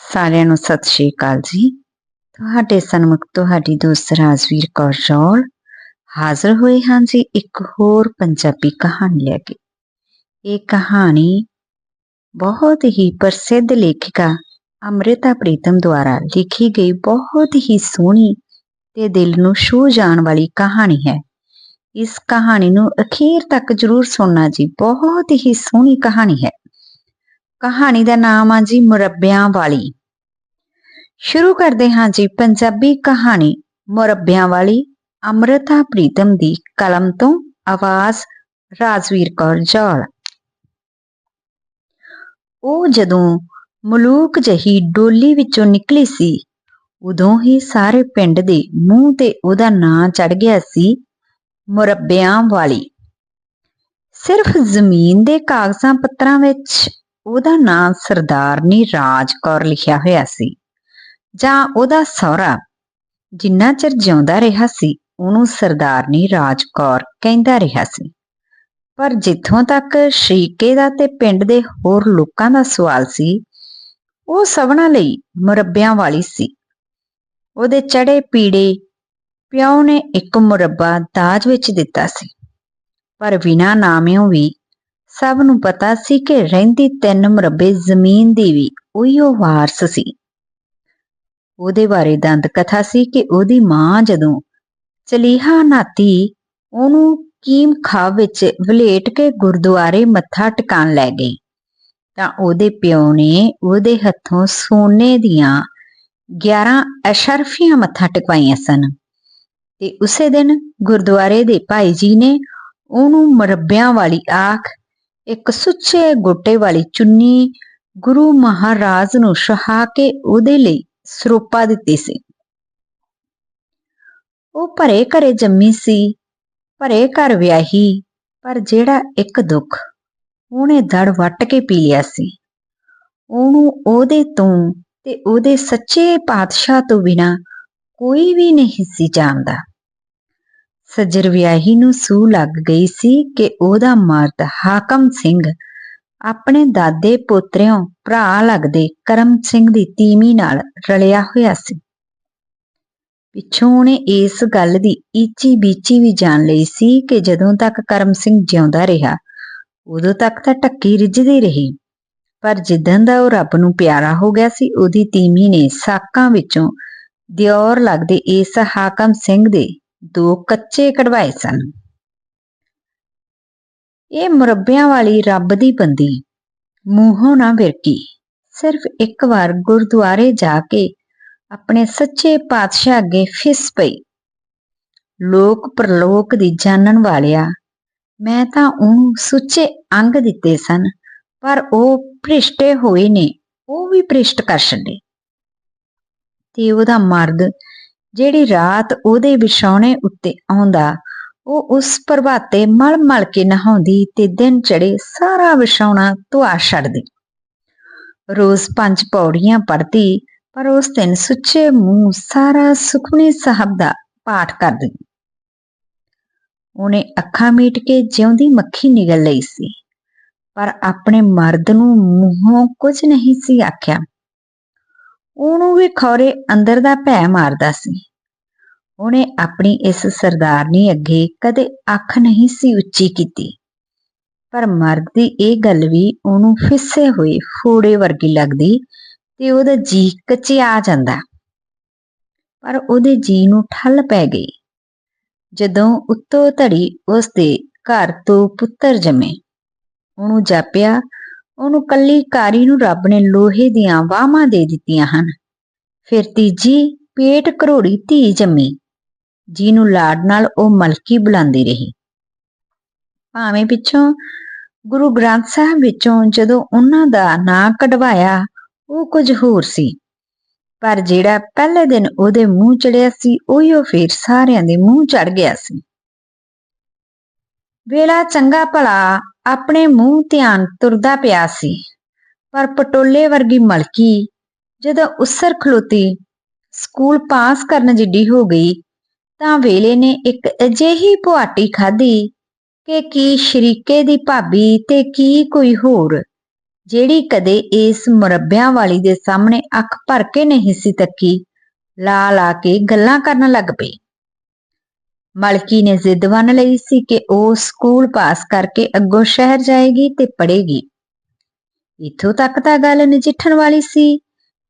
ਸਾਰਿਆਂ ਨੂੰ ਸਤਿ ਸ਼੍ਰੀ ਅਕਾਲ ਜੀ। ਤੁਹਾਡੇ ਸਨਮੁਖ ਤੁਹਾਡੀ ਦੋਸਤ ਰਾਜਵੀਰ ਕੌਰ ਜੋਲ ਹਾਜ਼ਰ ਹੋਏ ਹਾਂ ਜੀ ਇੱਕ ਹੋਰ ਪੰਜਾਬੀ ਕਹਾਣੀ ਲੈ ਕੇ। ਇਹ ਕਹਾਣੀ ਬਹੁਤ ਹੀ ਪ੍ਰਸਿੱਧ ਲੇਖਿਕਾ ਅੰਮ੍ਰਿਤਾ ਪ੍ਰੀਤਮ ਦੁਆਰਾ ਲਿਖੀ ਗਈ ਬਹੁਤ ਹੀ ਸੋਹਣੀ ਤੇ ਦਿਲ ਨੂੰ ਛੂਹ ਜਾਣ ਵਾਲੀ ਕਹਾਣੀ ਹੈ। ਇਸ ਕਹਾਣੀ ਨੂੰ ਅਖੀਰ ਤੱਕ ਜ਼ਰੂਰ ਸੁਣਨਾ ਜੀ, ਬਹੁਤ ਹੀ ਸੋਹਣੀ ਕਹਾਣੀ ਹੈ। ਕਹਾਣੀ ਦਾ ਨਾਮ ਆ ਜੀ ਮੁਰੱਬਿਆਂ ਵਾਲੀ। ਸ਼ੁਰੂ ਕਰਦੇ ਹਾਂ ਜੀ ਪੰਜਾਬੀ ਕਹਾਣੀ, ਮੁਰੱਬਿਆਂ ਵਾਲੀ, ਅੰਮ੍ਰਿਤਾ ਪ੍ਰੀਤਮ ਦੀ ਕਲਮ ਤੋਂ ਆਵਾਜ਼, ਰਾਜਵੀਰ ਕੌਰ ਜੌਲ। ਉਹ ਜਦੋਂ ਮਲੂਕ ਜਹੀ ਡੋਲੀ ਵਿੱਚੋਂ ਨਿਕਲੀ ਸੀ, ਉਦੋਂ ਹੀ ਸਾਰੇ ਪਿੰਡ ਦੇ ਮੂੰਹ ਤੇ ਉਹਦਾ ਨਾਂ ਚੜ ਗਿਆ ਸੀ, ਮੁਰੱਬਿਆਂ ਵਾਲੀ। ਸਿਰਫ ਜ਼ਮੀਨ ਦੇ ਕਾਗਜ਼ਾਂ ਪੱਤਰਾਂ ਵਿੱਚ ਉਹਦਾ ਨਾਂ ਸਰਦਾਰਨੀ ਰਾਜ ਕੌਰ ਲਿਖਿਆ ਹੋਇਆ ਸੀ। ਜਾਂ ਉਹਦਾ ਸਹੁਰਾ, ਜਿੰਨਾ ਚਿਰ ਜਿਉਂਦਾ ਰਿਹਾ ਸੀ, ਉਹਨੂੰ ਸਰਦਾਰਨੀ ਰਾਜ ਕੌਰ ਕਹਿੰਦਾ ਰਿਹਾ ਸੀ। ਪਰ ਜਿੱਥੋਂ ਤੱਕ ਸ਼ਰੀਕੇ ਦਾ ਤੇ ਪਿੰਡ ਦੇ ਹੋਰ ਲੋਕਾਂ ਦਾ ਸਵਾਲ ਸੀ, ਉਹ ਸਭਨਾਂ ਲਈ ਮੁਰੱਬਿਆਂ ਵਾਲੀ ਸੀ। ਉਹਦੇ ਚੜੇ ਪੀੜੇ ਪਿਓ ਨੇ ਇੱਕ ਮੁਰੱਬਾ ਦਾਜ ਵਿੱਚ ਦਿੱਤਾ ਸੀ। ਪਰ ਬਿਨਾਂ ਨਾਮਿਓ ਵੀ ਸਭ ਨੂੰ ਪਤਾ ਸੀ ਕਿ ਰਹਿੰਦੀ ਤਿੰਨ ਮੁਰੱਬੇ ਜ਼ਮੀਨ ਦੀ ਵੀ ਉਹੀ ਉਹ ਵਾਰਸ ਸੀ। ਉਹਦੇ ਬਾਰੇ ਦੰਦ ਕਥਾ ਸੀ ਕਿ ਉਹਦੀ ਮਾਂ ਜਦੋਂ ਚਲੀਹਾ ਨਾਤੀ ਉਹਨੂੰ ਕੀਮ ਖਾਬ ਵਿੱਚ ਵਲੇਟ ਕੇ ਗੁਰਦੁਆਰੇ ਮੱਥਾ ਟਿਕਾਣ ਲੈ ਗਈ। ਤਾਂ ਉਹਦੇ ਪਿਓ ਨੇ ਉਹਦੇ ਹੱਥੋਂ ਸੋਨੇ ਦੀਆਂ 11 ਅਸ਼ਰਫੀਆਂ ਮੱਥਾ ਟਿਕਵਾਈਆਂ ਸਨ। ਤੇ ਉਸੇ ਦਿਨ ਗੁਰਦੁਆਰੇ ਦੇ ਭਾਈ ਜੀ ਨੇ ਉਹਨੂੰ ਮਰੱਬਿਆਂ ਵਾਲੀ ਆਖ ਇੱਕ ਸੁੱਚੇ ਗੋਟੇ ਵਾਲੀ ਚੁੰਨੀ ਗੁਰੂ ਮਹਾਰਾਜ ਨੂੰ ਸ਼ਹਾ ਕੇ ਉਹਦੇ ਲਈ ਸਰੋਪਾ ਦਿੱਤੀ ਸੀ। ਉਹ ਭਰੇ ਘਰੇ ਜੰਮੀ ਸੀ, ਭਰੇ ਘਰ ਵਿਆਹੀ, ਪਰ ਜਿਹੜਾ ਇੱਕ ਦੁੱਖ ਉਹਨੇ ਦੜ ਵੱਟ ਕੇ ਪੀ ਲਿਆ ਸੀ। ਉਹਨੂੰ ਉਹਦੇ ਤੋਂ ਤੇ ਉਹਦੇ ਸੱਚੇ ਪਾਤਸ਼ਾਹ ਤੋਂ ਬਿਨਾ ਕੋਈ ਵੀ ਨਹੀਂ ਸੀ ਜਾਣਦਾ। ਸੱਜਰ ਵਿਆਹੀ ਨੂੰ ਸੂ ਲੱਗ ਗਈ ਸੀ ਕਿ ਉਹਦਾ ਮਰਦ ਹਾਕਮ ਸਿੰਘ ਆਪਣੇ ਦਾਦੇ ਪੋਤਰਿਆਂ ਭਰਾ ਲੱਗਦੇ ਕਰਮ ਸਿੰਘ ਦੀ ਤੀਮੀ ਨਾਲ ਰਲਿਆ ਹੋਇਆ ਸੀ। ਪਿੱਛੋਂ ਉਹਨੇ ਇਸ ਗੱਲ ਦੀ ਈਚੀ ਬੀਚੀ ਵੀ ਜਾਣ ਲਈ ਸੀ ਕਿ ਜਦੋਂ ਤੱਕ ਕਰਮ ਸਿੰਘ ਜਿਉਂਦਾ ਰਿਹਾ, ਉਦੋਂ ਤੱਕ ਤਾਂ ਟੱਕੀ ਰਿੱਝਦੀ ਰਹੀ। ਪਰ ਜਿੱਦਨ ਦਾ ਉਹ ਰੱਬ ਨੂੰ ਪਿਆਰਾ ਹੋ ਗਿਆ ਸੀ, ਉਹਦੀ ਤੀਮੀ ਨੇ ਸਾਕਾਂ ਵਿੱਚੋਂ ਦਿਓਰ ਲੱਗਦੇ ਇਸ ਹਾਕਮ ਸਿੰਘ ਦੇ ਦੋ ਕੱਚੇ ਕਢਵਾਏ ਸਨ। ਇਹ ਮੁਰੱਬਿਆਂ ਵਾਲੀ ਰੱਬ ਦੀ ਬੰਦੀ ਮੂੰਹੋਂ ਨਾ ਵਿਰਕੀ। ਸਿਰਫ ਇੱਕ ਵਾਰ ਗੁਰਦੁਆਰੇ ਜਾ ਕੇ ਆਪਣੇ ਸੱਚੇ ਪਾਤਸ਼ਾਹ ਅੱਗੇ ਫਿਸ ਪਈ। ਲੋਕ ਪ੍ਰਲੋਕ ਦੀ ਜਾਣਨ ਵਾਲਿਆ, ਮੈਂ ਤਾਂ ਉਹਨੂੰ ਸੁੱਚੇ ਅੰਗ ਦਿੱਤੇ ਸਨ, ਪਰ ਉਹ ਭ੍ਰਿਸ਼ਟੇ ਹੋਏ ਨੇ, ਉਹ ਵੀ ਭ੍ਰਿਸ਼ਟ ਕਰ ਛੱਡੇ। ਤੇ ਉਹਦਾ ਮਰਦ ਜਿਹੜੀ ਰਾਤ ਉਹਦੇ ਵਿਛਾਉਣੇ ਉੱਤੇ ਆਉਂਦਾ, ਉਹ ਉਸ ਪ੍ਰਭਾਤੇ ਮਲ ਮਲ ਕੇ ਨਹਾਉਂਦੀ ਤੇ ਦਿਨ ਚੜੇ ਸਾਰਾ ਵਿਛਾਉਣਾ ਧੁਆ ਛੱਡਦੀ। ਰੋਜ਼ ਪੰਜ ਪੌੜੀਆਂ ਪੜਦੀ ਪਰ ਉਸ ਦਿਨ ਸੁੱਚੇ ਮੂੰਹ ਸਾਰਾ ਸੁਖਮਨੀ ਸਾਹਿਬ ਦਾ ਪਾਠ ਕਰਦੀ। ਉਹਨੇ ਅੱਖਾਂ ਮੀਟ ਕੇ ਜਿਉਂਦੀ ਮੱਖੀ ਨਿਗਲ ਲਈ ਸੀ, ਪਰ ਆਪਣੇ ਮਰਦ ਨੂੰ ਮੂੰਹੋਂ ਕੁਝ ਨਹੀਂ ਸੀ ਆਖਿਆ। ਉਹਨੂੰ ਵੀ ਖੌਰੇ ਅੰਦਰ ਦਾ ਭੈ ਮਾਰਦਾ ਸੀ। ਉਹਨੇ ਆਪਣੀ ਇਸ ਸਰਦਾਰਨੀ ਅੱਗੇ ਕਦੇ ਅੱਖ ਨਹੀਂ ਸੀ ਉੱਚੀ ਕੀਤੀ। ਪਰ ਮਰਦ ਦੀ ਇਹ ਗੱਲ ਵੀ ਉਹਨੂੰ ਫਿੱਸੇ ਹੋਏ ਫੋੜੇ ਵਰਗੀ ਲੱਗਦੀ ਤੇ ਉਹਦਾ ਜੀ ਕਚਿਆ ਜਾਂਦਾ। ਪਰ ਉਹਦੇ ਜੀ ਨੂੰ ਠੱਲ ਪੈ ਗਈ। ਜਦੋਂ ਉੱਤੋਂ ਧੜੀ ਉਸ ਦੇ ਘਰ ਤੋਂ ਪੁੱਤਰ ਜੰਮੇ। ਉਹਨੂੰ ਜਾਪਿਆ ਉਹਨੂੰ ਕੱਲੀ ਕਾਰੀ ਨੂੰ ਰੱਬ ਨੇ ਲੋਹੇ ਦੀਆਂ ਵਾਹਾਂ ਦੇ ਦਿੱਤੀਆਂ ਹਨ। ਫਿਰ ਤੀਜੀ, ਪੇਟ ਘਰੋੜੀ ਧੀ ਜੰਮੀ, ਜਿਹਨੂੰ ਲਾੜ ਨਾਲ ਉਹ ਮਲਕੀ ਬੁਲਾਉਂਦੀ ਰਹੀ। ਭਾਵੇਂ ਪਿੱਛੋਂ ਗੁਰੂ ਗ੍ਰੰਥ ਸਾਹਿਬ ਵਿੱਚੋਂ ਜਦੋਂ ਉਹਨਾਂ ਦਾ ਨਾਂ ਕਢਵਾਇਆ, ਉਹ ਕੁਝ ਹੋਰ ਸੀ। ਪਰ ਜਿਹੜਾ ਪਹਿਲੇ ਦਿਨ ਉਹਦੇ ਮੂੰਹ ਚੜਿਆ ਸੀ, ਉਹੀ ਉਹ ਫੇਰ ਸਾਰਿਆਂ ਦੇ ਮੂੰਹ ਚੜ ਗਿਆ ਸੀ। ਵੇਲਾ ਚੰਗਾ ਭਲਾ ਆਪਣੇ ਮੂੰਹ ਧਿਆਨ ਤੁਰਦਾ ਪਿਆ ਸੀ। ਪਰ ਪਟੋਲੇ ਵਰਗੀ ਮਲਕੀ ਜਦੋਂ ਉਸਰ ਖਲੋਤੀ, ਸਕੂਲ ਪਾਸ ਕਰਨ ਜਿੱਡੀ ਹੋ ਗਈ, ਤਾਂ ਵੇਲੇ ਨੇ ਇੱਕ ਅਜਿਹੀ ਪੁਆਟੀ ਖਾਧੀ ਕਿ ਕੀ ਸ਼ਰੀਕੇ ਦੀ ਭਾਬੀ ਤੇ ਕੀ ਕੋਈ ਹੋਰ, ਜਿਹੜੀ ਕਦੇ ਇਸ ਮੁਰੱਬਿਆਂ ਵਾਲੀ ਦੇ ਸਾਹਮਣੇ ਅੱਖ ਭਰ ਕੇ ਨਹੀਂ ਸੀ ਤੱਕੀ ਲਾ ਲਾ ਕੇ ਗੱਲਾਂ ਕਰਨ ਲੱਗ ਪਈ। ਮਲਕੀ ਨੇ ਜ਼ਿੱਦ ਬੰਨ ਲਈ ਸੀ ਕਿ ਉਹ ਸਕੂਲ ਪਾਸ ਕਰਕੇ ਅੱਗੋਂ ਸ਼ਹਿਰ ਜਾਏਗੀ ਤੇ ਪੜ੍ਹੇਗੀ। ਇੱਥੋਂ ਤੱਕ ਤਾਂ ਗੱਲ ਨਜਿੱਠਣ ਵਾਲੀ ਸੀ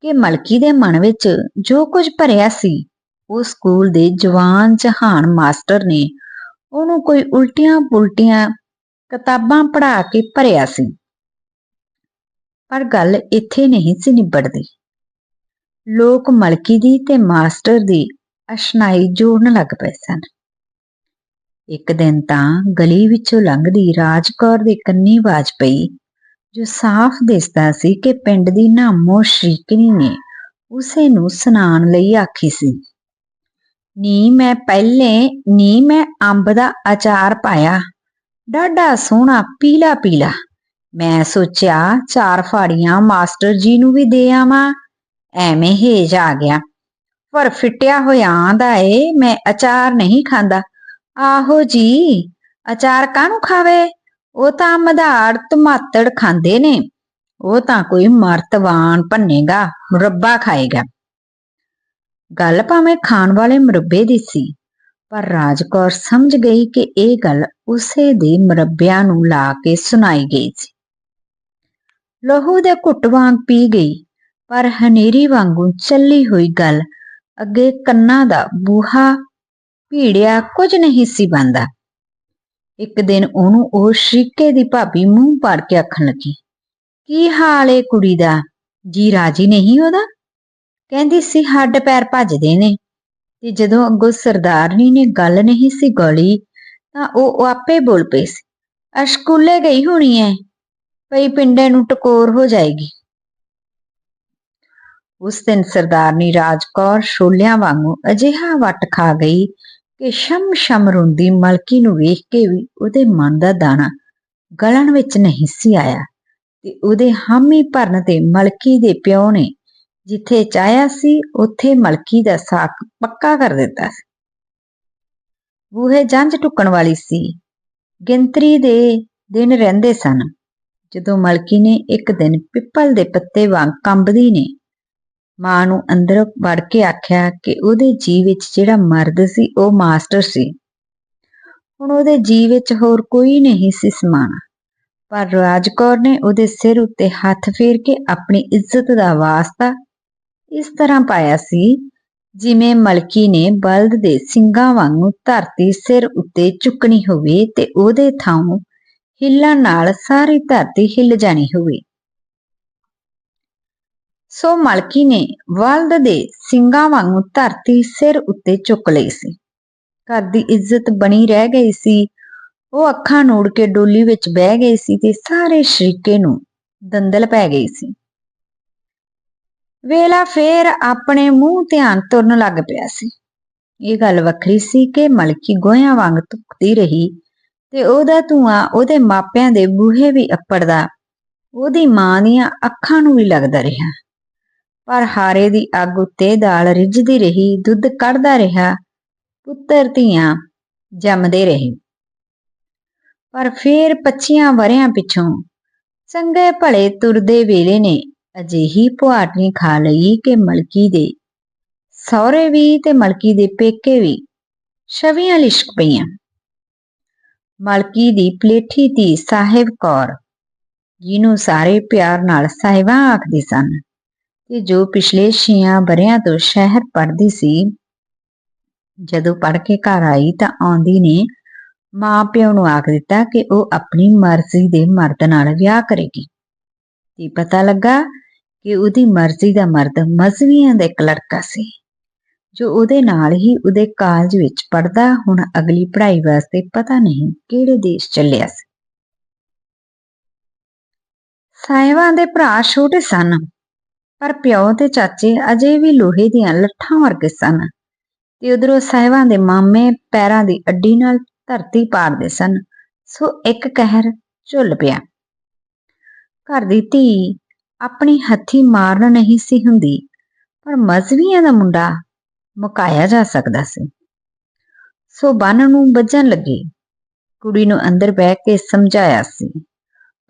ਕਿ ਮਲਕੀ ਦੇ ਮਨ ਵਿੱਚ ਜੋ ਕੁਝ ਭਰਿਆ ਸੀ, ਉਹ ਸਕੂਲ ਦੇ ਜਵਾਨ ਜਹਾਨ ਮਾਸਟਰ ਨੇ ਉਹਨੂੰ ਕੋਈ ਉਲਟੀਆਂ ਪੁਲਟੀਆਂ ਕਿਤਾਬਾਂ ਪੜ੍ਹਾ ਕੇ ਭਰਿਆ ਸੀ। ਪਰ ਗੱਲ ਇੱਥੇ ਨਹੀਂ ਸੀ ਨਿਬੜਦੀ। ਲੋਕ ਮਲਕੀ ਦੀ ਤੇ ਮਾਸਟਰ ਦੀ ਅਸ਼ਨਾਈ ਜੋੜਨ ਲੱਗ ਪਏ ਸਨ। ਇੱਕ ਦਿਨ ਤਾਂ ਗਲੀ ਵਿੱਚੋਂ ਲੰਘਦੀ ਰਾਜਕੌਰ ਦੇ ਕੰਨੀ ਆਵਾਜ਼ ਪਈ, ਜੋ ਸਾਫ਼ ਦਿਸਦਾ ਸੀ ਕਿ ਪਿੰਡ ਦੀ ਨਾਮੋ ਸ਼ਰੀਕਣੀ ਨੇ ਉਸੇ ਨੂੰ ਸੁਣਾਉਣ ਲਈ ਆਖੀ ਸੀ। ਨੀ ਮੈਂ ਪਹਿਲੇ, ਨੀ ਮੈਂ ਅੰਬ ਦਾ ਅਚਾਰ ਪਾਇਆ। ਡਾਢਾ ਸੋਹਣਾ, ਪੀਲਾ ਪੀਲਾ। ਮੈਂ ਸੋਚਿਆ ਚਾਰ ਫਾੜੀਆਂ ਮਾਸਟਰ ਜੀ ਨੂੰ ਵੀ ਦੇ ਆਵਾਂ। ਐਵੇਂ ਹੇਜ ਆ ਗਿਆ। ਪਰ ਫਿੱਟਿਆ ਹੋਇਆ ਆਂਦਾ ਏ, ਮੈਂ ਅਚਾਰ ਨਹੀਂ ਖਾਂਦਾ। ਆਹੋ ਜੀ, ਅਚਾਰ ਕਾਹਨੂੰ ਖਾਵੇ? ਉਹ ਤਾਂ ਮਧਾੜ ਧਮਾਤੜ ਖਾਂਦੇ ਨੇ। ਉਹ ਤਾਂ ਕੋਈ ਮਰਤਵਾਨ ਭੰਨੇਗਾ ਮੁਰੱਬਾ ਖਾਏਗਾ। ਗੱਲ ਭਾਵੇਂ ਖਾਣ ਵਾਲੇ ਮੁਰੱਬੇ ਦੀ ਸੀ, ਪਰ ਰਾਜਕੌਰ ਸਮਝ ਗਈ ਕਿ ਇਹ ਗੱਲ ਉਸੇ ਦੇ ਮੁਰੱਬਿਆਂ ਨੂੰ ਲਾ ਕੇ ਸੁਣਾਈ ਗਈ ਸੀ। ਲਹੂ ਦੇ ਘੁੱਟ ਵਾਂਗ ਪੀ ਗਈ, ਪਰ ਹਨੇਰੀ ਵਾਂਗੂ ਚੱਲੀ ਹੋਈ ਗੱਲ ਅੱਗੇ ਕੰਨਾਂ ਦਾ ਬੂਹਾ ਭੀੜਿਆ ਕੁਝ ਨਹੀਂ ਸੀ ਬੰਦਾ। ਇੱਕ ਦਿਨ ਉਹਨੂੰ ਉਹ ਸ਼ਰੀਕੇ ਦੀ ਭਾਬੀ ਮੂੰਹ ਪਾੜ ਕੇ ਆਖਣ ਲੱਗੀ, ਕੀ ਹਾਲ ਏ ਕੁੜੀ ਦਾ? ਜੀ ਰਾਜੀ ਨਹੀਂ ਉਹਦਾ? ਕਹਿੰਦੀ ਸੀ, ਹੱਡ ਪੈਰ ਭੱਜਦੇ ਨੇ। ਤੇ ਜਦੋਂ ਅੱਗੋਂ ਸਰਦਾਰਨੀ ਨੇ ਗੱਲ ਨਹੀਂ ਸੀ ਗੋਲੀ, ਤਾਂ ਉਹ ਆਪੇ ਬੋਲ ਪਈ ਸੀ ਅਸ਼ਕੂਲੇ ਗਈ ਹੋਣੀ ਐ? ਪਈ ਪਿੰਡੇ ਨੂੰ ਟਕੋਰ ਹੋ ਜਾਏਗੀ। ਉਸ ਦਿਨ ਸਰਦਾਰਨੀ ਰਾਜਕੌਰ ਛੋਲਿਆਂ ਵਾਂਗੂ ਅਜਿਹਾ ਵੱਟ ਖਾ ਗਈ ਕਿ ਸ਼ਮ ਸ਼ਮ ਰੋਂਦੀ ਮਲਕੀ ਨੂੰ ਵੇਖ ਕੇ ਵੀ ਉਹਦੇ ਮਨ ਦਾ ਦਾਣਾ ਗਲਣ ਵਿੱਚ ਨਹੀਂ ਸੀ ਆਇਆ ਤੇ ਉਹਦੇ ਹਾਮੀ ਭਰਨ ਤੇ ਮਲਕੀ ਦੇ ਪਿਓ ਨੇ ਜਿੱਥੇ ਚਾਹਿਆ ਸੀ, ਉੱਥੇ ਮਲਕੀ ਦਾ ਸਾਕ ਪੱਕਾ ਕਰ ਦਿੱਤਾ ਸੀ। ਬੂਹੇ ਜੰਝ ਟੁੱਕਣ ਵਾਲੀ ਸੀ। ਗਿਣਤਰੀ ਦੇ ਦਿਨ ਰਹਿੰਦੇ ਸਨ, ਜਦੋਂ ਮਲਕੀ ਨੇ ਇੱਕ ਦਿਨ ਪਿੱਪਲ ਦੇ ਪੱਤੇ ਵਾਂਗ ਕੰਬਦੀ ਨੇ ਮਾਂ ਨੂੰ ਅੰਦਰ ਵੜ ਕੇ ਆਖਿਆ ਕਿ ਉਹਦੇ ਜੀ ਵਿੱਚ ਜਿਹੜਾ ਮਰਦ ਸੀ, ਉਹ ਮਾਸਟਰ ਸੀ। ਹੁਣ ਉਹਦੇ ਜੀ ਵਿੱਚ ਹੋਰ ਕੋਈ ਨਹੀਂ ਸੀ ਸਮਾਣਾ। ਪਰ ਰਾਜਕੌਰ ਨੇ ਉਹਦੇ ਸਿਰ ਉੱਤੇ ਹੱਥ ਫੇਰ ਕੇ ਆਪਣੀ ਇੱਜ਼ਤ ਦਾ ਵਾਸਤਾ ਇਸ ਤਰ੍ਹਾਂ ਪਾਇਆ ਸੀ, ਜਿਵੇਂ ਮਲਕੀ ਨੇ ਬਲਦ ਦੇ ਸਿੰਗਾਂ ਵਾਂਗੂ ਧਰਤੀ ਸਿਰ ਉੱਤੇ ਚੁੱਕਣੀ ਹੋਵੇ ਤੇ ਉਹਦੇ ਥਾਂ ਹਿੱਲਣ ਨਾਲ ਸਾਰੀ ਧਰਤੀ ਹਿੱਲ ਜਾਣੀ ਹੋਵੇ। ਸੋ ਮਲਕੀ ਨੇ ਵਲਦ ਦੇ ਸਿੰਗਾਂ ਵਾਂਗੂ ਧਰਤੀ ਸਿਰ ਉੱਤੇ ਚੁੱਕ ਲਈ ਸੀ। ਘਰ ਦੀ ਇੱਜ਼ਤ ਬਣੀ ਰਹਿ ਗਈ ਸੀ। ਉਹ ਅੱਖਾਂ ਨੂੜ ਕੇ ਡੋਲੀ ਵਿੱਚ ਬਹਿ ਗਈ ਸੀ ਤੇ ਸਾਰੇ ਸ਼ਰੀਕੇ ਨੂੰ ਦੰਦਲ ਪੈ ਗਈ ਸੀ। ਵੇਲਾ ਫੇਰ ਆਪਣੇ ਮੂੰਹ ਧਿਆਨ ਤੁਰਨ ਲੱਗ ਪਿਆ ਸੀ। ਇਹ ਗੱਲ ਵੱਖਰੀ ਸੀ ਕਿ ਮਲਕੀ ਗੋਹਿਆਂ ਵਾਂਗ ਧੁੱਕਦੀ ਰਹੀ ਤੇ ਉਹਦਾ ਧੂਆਂ ਉਹਦੇ ਮਾਪਿਆਂ ਦੇ ਬੂਹੇ ਵੀ ਅੱਪੜਦਾ ਉਹਦੀ ਮਾਂ ਦੀਆਂ ਅੱਖਾਂ ਨੂੰ ਵੀ ਲੱਗਦਾ ਰਿਹਾ। ਪਰ ਹਾਰੇ ਦੀ ਅੱਗ ਉੱਤੇ ਦਾਲ ਰਿੱਝਦੀ ਰਹੀ, ਦੁੱਧ ਕੱਢਦਾ ਰਿਹਾ, ਪੁੱਤਰ ਧੀਆਂ ਜੰਮਦੇ ਰਹੇ। ਪਰ ਫੇਰ 25 ਵਰਿਆਂ ਪਿਛੋਂ ਚੰਗੇ ਭਲੇ ਤੁਰਦੇ ਵੇਲੇ ਨੇ ਅਜਿਹੀ ਪੁਆਟਨੀ ਖਾ ਲਈ ਕਿ ਮਲਕੀ ਦੇ ਸਹੁਰੇ ਵੀ ਤੇ ਮਲਕੀ ਦੇ ਪੇਕੇ ਵੀ ਛਵੀਆਂ ਲਿਸ਼ਕ ਪਈਆਂ। ਮਲਕੀ ਦੀ ਪਲੇਠੀ ਧੀ ਸਾਹਿਬ ਕੌਰ, ਜਿਹਨੂੰ ਸਾਰੇ ਪਿਆਰ ਨਾਲ ਸਾਹਿਬਾਂ ਆਖਦੇ ਸਨ। ਤੇ ਜੋ ਪਿਛਲੇ 6 ਬਰਿਆਂ ਤੋਂ ਸ਼ਹਿਰ ਪੜ੍ਹਦੀ ਸੀ, ਜਦੋਂ ਪੜ੍ਹ ਕੇ ਘਰ ਆਈ ਤਾਂ ਆਉਂਦੀ ਨੇ ਮਾਂ ਪਿਓ ਨੂੰ ਆਖ ਦਿੱਤਾ ਕਿ ਉਹ ਆਪਣੀ ਮਰਜ਼ੀ ਦੇ ਮਰਦ ਨਾਲ ਵਿਆਹ ਕਰੇਗੀ। ਤੇ ਪਤਾ ਲੱਗਾ ਕਿ ਉਹਦੀ ਮਰਜ਼ੀ ਦਾ ਮਰਦ ਮਜ਼ਵੀਆਂ ਦਾ ਇੱਕ ਲੜਕਾ ਸੀ, ਜੋ ਉਹਦੇ ਨਾਲ ਹੀ ਉਹਦੇ ਕਾਲਜ ਵਿੱਚ ਪੜਦਾ ਹੁਣ ਅਗਲੀ ਪੜ੍ਹਾਈ ਵਾਸਤੇ ਪਤਾ ਨਹੀਂ ਕਿਹੜੇ ਦੇਸ਼ ਚੱਲਿਆ ਸੀ। ਸਾਇਵਾਂ ਦੇ ਭਰਾ ਛੋਟੇ ਸਨ। ਪਰ ਪਿਓ ਤੇ ਚਾਚੇ ਅਜੇ ਵੀ ਲੋਹੇ ਦੀਆਂ ਲੱਠਾਂ ਵਰਗੇ ਸਨ ਤੇ ਉਧਰੋਂ ਸਾਇਵਾਂ ਦੇ ਮਾਮੇ ਪੈਰਾਂ ਦੀ ਅੱਡੀ ਨਾਲ ਧਰਤੀ ਪਾਰਦੇ ਸਨ, ਸੋ ਇੱਕ ਕਹਿਰ ਝੁੱਲ ਪਿਆ। ਘਰ ਦੀ ਧੀ ਆਪਣੀ ਹੱਥੀ ਮਾਰਨ ਨਹੀਂ ਸੀ ਹੁੰਦੀ, ਪਰ ਮਜ਼ਵੀਆਂ ਦਾ ਮੁੰਡਾ ਮੁਕਾਇਆ ਜਾ ਸਕਦਾ ਸੀ। ਸੋ ਬੰਨ ਨੂੰ ਵੱਜਣ ਲੱਗੀ, ਕੁੜੀ ਨੂੰ ਅੰਦਰ ਬਹਿ ਕੇ ਸਮਝਾਇਆ ਸੀ।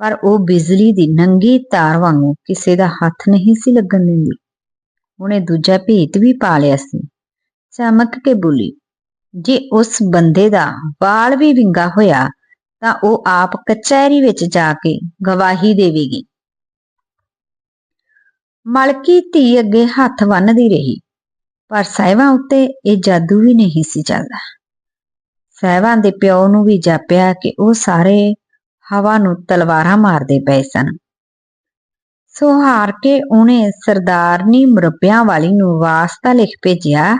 ਪਰ ਉਹ ਬਿਜਲੀ ਦੀ ਨੰਗੀ ਤਾਰ ਵਾਂਗੂ ਕਿਸੇ ਦਾ ਹੱਥ ਨਹੀਂ ਸੀ ਲੱਗਣ ਦਿੰਦੀ। ਉਹਨੇ ਦੂਜਾ ਭੇਤ ਵੀ ਪਾ ਲਿਆ ਸੀ। ਚਮਕ ਕੇ ਬੋਲੀ, ਜੇ ਉਸ ਬੰਦੇ ਦਾ ਵਾਲ ਵੀ ਵਿੰਗਾ ਹੋਇਆ, ਤਾਂ ਉਹ ਆਪ ਕਚਹਿਰੀ ਵਿੱਚ ਜਾ ਕੇ ਗਵਾਹੀ ਦੇਵੇਗੀ। ਮਲਕੀ ਧੀ ਅੱਗੇ ਹੱਥ ਬੰਨ੍ਹਦੀ ਰਹੀ, ਪਰ ਸਾਹਿਬਾਂ ਉੱਤੇ ਇਹ ਜਾਦੂ ਵੀ ਨਹੀਂ ਸੀ ਚੱਲਦਾ। ਸਾਹਿਬਾਂ ਦੇ ਪਿਓ ਨੂੰ ਵੀ ਜਾਪਿਆ ਕਿ ਉਹ ਸਾਰੇ ਹਵਾ ਨੂੰ ਤਲਵਾਰਾਂ ਮਾਰਦੇ ਪਏ ਸਨ। ਸੋ ਹਾਰ ਕੇ ਉਹਨੇ ਸਰਦਾਰਨੀ ਮੁਰੱਬਿਆਂ ਵਾਲੀ ਨੂੰ ਵਾਸਤਾ ਲਿਖ ਭੇਜਿਆ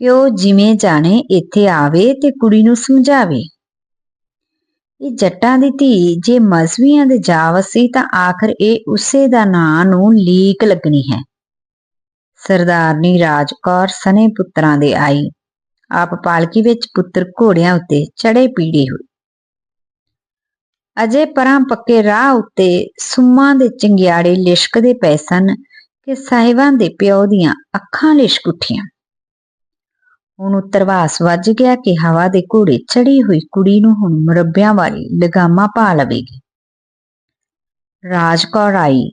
ਕਿ ਉਹ ਜਿਵੇਂ ਜਾਣੇ ਇੱਥੇ ਆਵੇ ਤੇ ਕੁੜੀ ਨੂੰ ਸਮਝਾਵੇ? ਇਹ ਜੱਟਾਂ ਦੀ ਧੀ ਜੇ ਮਜ਼ਵੀਆਂ ਦੇ ਜਾ ਸੀ ਤਾਂ ਆਖਰ ਇਹ ਉਸੇ ਦਾ ਨਾਂ ਨੂੰ ਲੀਕ ਲੱਗਣੀ ਹੈ। ਸਰਦਾਰਨੀ ਰਾਜਕੌਰ ਸਨੇ ਪੁੱਤਰਾਂ ਦੇ ਆਈ। ਆਪ ਪਾਲਕੀ ਵਿੱਚ ਪੁੱਤਰ ਘੋੜਿਆਂ ਉੱਤੇ ਚੜੇ ਪੀੜੇ ਹੋਏ। ਅਜੇ ਪਰਾਂ ਪੱਕੇ ਰਾਹ ਉੱਤੇ ਸੁੰਮਾਂ ਦੇ ਚੰਗਿਆੜੇ ਲਿਸ਼ਕਦੇ ਪਏ ਸਨ ਕਿ ਸਾਹਿਬਾਂ ਦੇ ਪਿਓ ਦੀਆਂ ਅੱਖਾਂ ਲਿਸ਼ਕ ਉੱਠੀਆਂ। ਉਹਨੂੰ ਤਰਵਾਸ ਵੱਜ ਗਿਆ ਕਿ ਹਵਾ ਦੇ ਘੋੜੇ ਚੜੀ ਹੋਈ ਕੁੜੀ ਨੂੰ ਹੁਣ ਮੁਰੱਬਿਆਂ ਵਾਲੀ ਲਗਾਮਾਂ ਪਾ ਲਵੇਗੀ। ਰਾਜਕੌਰ ਆਈ।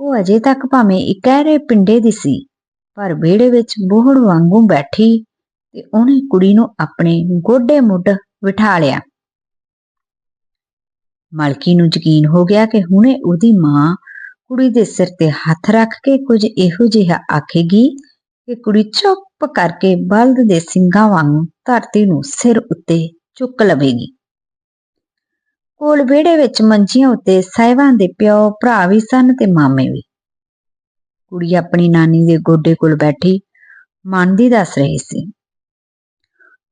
ਉਹ ਅਜੇ ਤੱਕ ਭਾਵੇਂ ਇਕਹਿਰੇ ਪਿੰਡੇ ਦੀ ਸੀ, ਪਰ ਵਿਹੜੇ ਵਿੱਚ ਬੋਹੜ ਵਾਂਗੂ ਬੈਠੀ ਤੇ ਉਹਨੇ ਕੁੜੀ ਨੂੰ ਆਪਣੇ ਗੋਡੇ ਮੁੱਢ ਬਿਠਾ ਲਿਆ। ਮਲਕੀ ਨੂੰ ਯਕੀਨ ਹੋ ਗਿਆ ਕਿ ਹੁਣੇ ਉਹਦੀ ਮਾਂ ਕੁੜੀ ਦੇ ਸਿਰ ਤੇ ਹੱਥ ਰੱਖ ਕੇ ਕੁਝ ਇਹੋ ਜਿਹਾ ਆਖੇਗੀ ਕਿ ਕੁੜੀ ਚੁੱਪ ਕਰਕੇ ਬਲਦ ਦੇ ਸਿੰਘਾਂ ਵਾਂਗੂ ਧਰਤੀ ਨੂੰ ਸਿਰ ਉੱਤੇ ਚੁੱਕ ਲਵੇਗੀ। ਕੋਲ ਵਿਹੜੇ ਵਿੱਚ ਮੰਜੀਆਂ ਉੱਤੇ ਸਾਹਿਬਾਂ ਦੇ ਪਿਓ, ਭਰਾ ਵੀ ਸਨ ਤੇ ਮਾਮੇ ਵੀ। ਕੁੜੀ ਆਪਣੀ ਨਾਨੀ ਦੇ ਗੋਡੇ ਕੋਲ ਬੈਠੀ ਮਨ ਦੀ ਦੱਸ ਰਹੀ ਸੀ।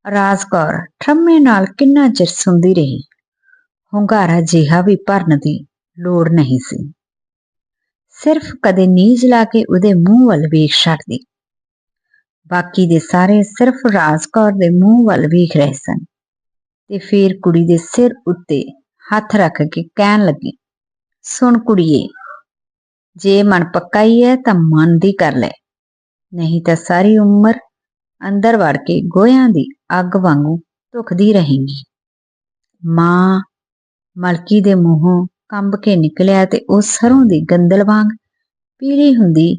ਰਾਜਕੌਰ ਠਰਮੇ ਨਾਲ ਕਿੰਨਾ ਚਿਰ ਸੁਣਦੀ ਰਹੀ? ਹੁੰਗਾਰਾ ਜਿਹਾ ਵੀ ਭਰਨ ਦੀ ਲੋੜ ਨਹੀਂ ਸੀ। ਸਿਰਫ ਕਦੇ ਨੀਝ ਲਾ ਕੇ ਉਹਦੇ ਮੂੰਹ ਵੱਲ ਵੇਖ ਛੱਡਦੀ। ਬਾਕੀ ਦੇ ਸਾਰੇ ਸਿਰਫ ਰਾਜਕੌਰ ਦੇ ਮੂੰਹ ਵੱਲ ਵੇਖ ਰਹੇ ਸਨ ਤੇ ਫੇਰ ਕੁੜੀ ਦੇ ਸਿਰ ਉੱਤੇ ਹੱਥ ਰੱਖ ਕੇ ਕਹਿਣ ਲੱਗੀ, ਸੁਣ ਕੁੜੀਏ, ਜੇ ਮਨ ਪੱਕਾ ਹੀ ਹੈ ਤਾਂ ਮਨ ਦੀ ਕਰ ਲੈ, ਨਹੀਂ ਤਾਂ ਸਾਰੀ ਉਮਰ ਅੰਦਰ ਵੜ ਕੇ ਗੋਹਿਆਂ ਦੀ ਅੱਗ ਵਾਂਗੂ ਧੁਖਦੀ ਰਹੇਂਗੀ। ਮਾਂ ਮਲਕੀ ਦੇ ਮੂੰਹੋਂ ਕੰਬ ਕੇ ਨਿਕਲਿਆ ਤੇ ਉਹ ਸਰੋਂ ਦੀ ਗੰਦਲ ਵਾਂਗ ਪੀਲੀ ਹੁੰਦੀ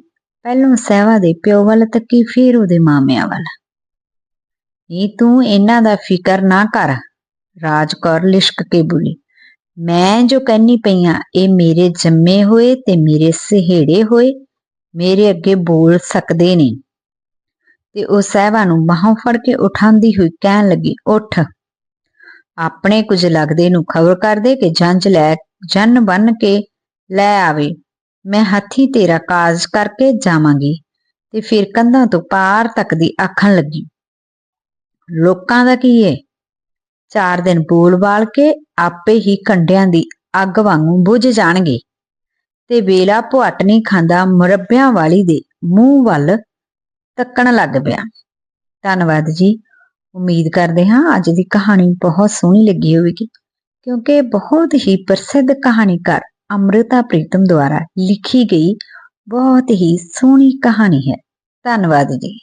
ਪਹਿਲੋਂ ਸਹਿਵਾ ਦੇ ਪਿਓ ਵੱਲ ਤੱਕੀ ਫਿਰ ਉਹਦੇ ਮਾਮਿਆਂ ਵੱਲ। ਇਹ ਤੂੰ ਇਹਨਾਂ ਦਾ ਫਿਕਰ ਨਾ ਕਰ ਰਾਜਕੌਰ ਲਿਸ਼ਕ ਕੇ ਬੋਲੀ। ਮੈਂ ਜੋ ਕਹਿਨੀ ਪਈਆਂ ਇਹ ਮੇਰੇ ਜੰਮੇ ਹੋਏ ਤੇ ਮੇਰੇ ਸਹੇੜੇ ਹੋਏ, ਮੇਰੇ ਅੱਗੇ ਬੋਲ ਸਕਦੇ ਨੇ ਤੇ ਉਹ ਸਹਿਵਾ ਨੂੰ ਬਾਹੋਂ ਫੜ ਕੇ ਉਠਾਉਂਦੀ ਹੋਈ ਕਹਿਣ ਲੱਗੀ, ਉੱਠ। ਆਪਣੇ ਕੁਝ ਲੱਗਦੇ ਨੂੰ ਖਬਰ ਕਰ ਦੇ ਕਿ ਜੰਜ ਲੈ, ਜਨ ਬਨ ਕੇ ਲੈ ਆਵੇ। ਮੈਂ ਹੱਥੀ ਤੇਰਾ ਕਾਜ ਕਰਕੇ ਜਾਵਾਂਗੀ। ਤੇ ਫਿਰ ਕੰਧਾਂ ਤੋਂ ਪਾਰ ਤੱਕ ਦੀ ਆਖਣ ਲੱਗੀ। ਲੋਕਾਂ ਦਾ ਕੀ ਏ? ਚਾਰ ਦਿਨ ਬੋਲ ਬਾਲ ਕੇ ਆਪੇ ਹੀ ਕੰਡਿਆਂ ਦੀ ਅੱਗ ਵਾਂਗੂ ਬੁਝ ਜਾਣਗੇ। ਤੇ ਵੇਲਾ ਭੁੱਟ ਨਹੀਂ ਖਾਂਦਾ ਮੁਰੱਬਿਆਂ ਵਾਲੀ ਦੇ ਮੂੰਹ ਵੱਲ ਤੱਕਣ ਲੱਗ ਪਿਆ। ਧੰਨਵਾਦ ਜੀ। ਉਮੀਦ ਕਰਦੇ ਹਾਂ ਅੱਜ ਦੀ ਕਹਾਣੀ ਬਹੁਤ ਸੋਹਣੀ ਲੱਗੀ ਹੋਵੇਗੀ, ਕਿਉਂਕਿ ਬਹੁਤ ਹੀ ਪ੍ਰਸਿੱਧ ਕਹਾਣੀਕਾਰ ਅੰਮ੍ਰਿਤਾ ਪ੍ਰੀਤਮ ਦੁਆਰਾ ਲਿਖੀ ਗਈ ਬਹੁਤ ਹੀ ਸੋਹਣੀ ਕਹਾਣੀ ਹੈ। ਧੰਨਵਾਦ ਜੀ।